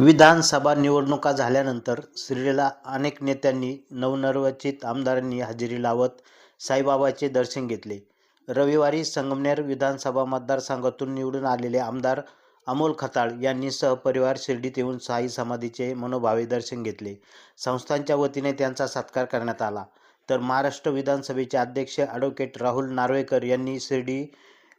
विधानसभा निवडणुका झाल्यानंतर शिर्डीला अनेक नेत्यांनी नवनिर्वाचित आमदारांनी हजेरी लावत साईबाबाचे दर्शन घेतले. रविवारी संगमनेर विधानसभा मतदारसंघातून निवडून आलेले आमदार अमोल खताळ यांनी सहपरिवार शिर्डीत येऊन साई समाधीचे मनोभावे दर्शन घेतले. संस्थांच्या वतीने त्यांचा सत्कार करण्यात आला. तर महाराष्ट्र विधानसभेचे अध्यक्ष ॲडव्होकेट राहुल नार्वेकर यांनी शिर्डी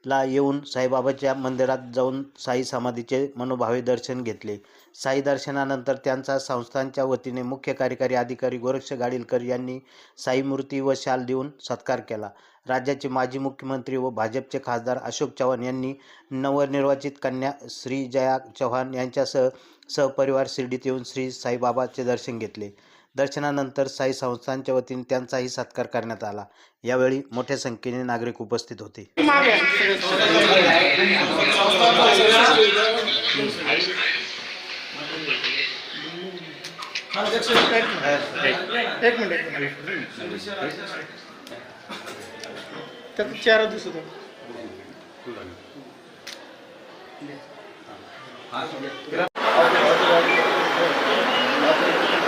ला येऊन साईबाबाच्या मंदिरात जाऊन साई समाधीचे मनोभावे दर्शन घेतले. साई दर्शनानंतर त्यांचा संस्थांच्या वतीने मुख्य कार्यकारी अधिकारी गोरक्ष गाडीलकर यांनी साई मूर्ती व शाल देऊन सत्कार केला. राज्याचे माजी मुख्यमंत्री व भाजपचे खासदार अशोक चव्हाण यांनी नवनिर्वाचित कन्या श्री जया चव्हाण यांच्यासह सहपरिवार शिर्डीत येऊन श्री साईबाबाचे दर्शन घेतले. दर्शनानंतर साई संस्थांच्या वतीने त्यांचाही सत्कार करण्यात आला. यावेळी मोठ्या संख्येने नागरिक उपस्थित होते. एक मिनिट चार दिसत. होता.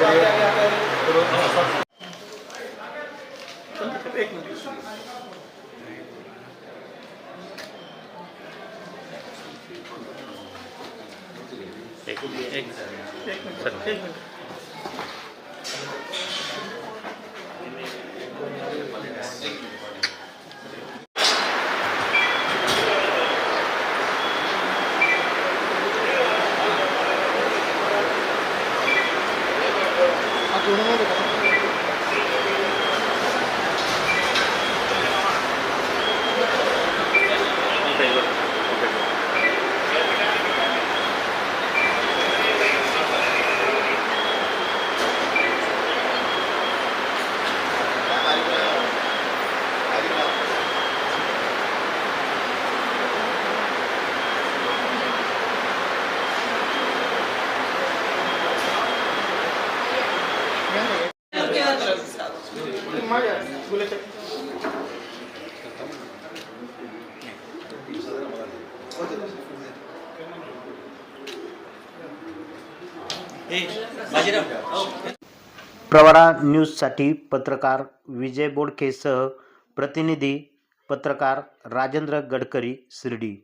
एक मिनिट एक मिनिट एक मिनिट हा दोन्हीमध्ये segurando. माझ्या गुलाच्या प्रवरा न्यूजसाठी पत्रकार विजय बोडकेसह प्रतिनिधी पत्रकार राजेंद्र गडकरी शिर्डी.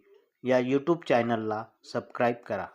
या यूट्यूब चॅनलला सबस्क्राईब करा.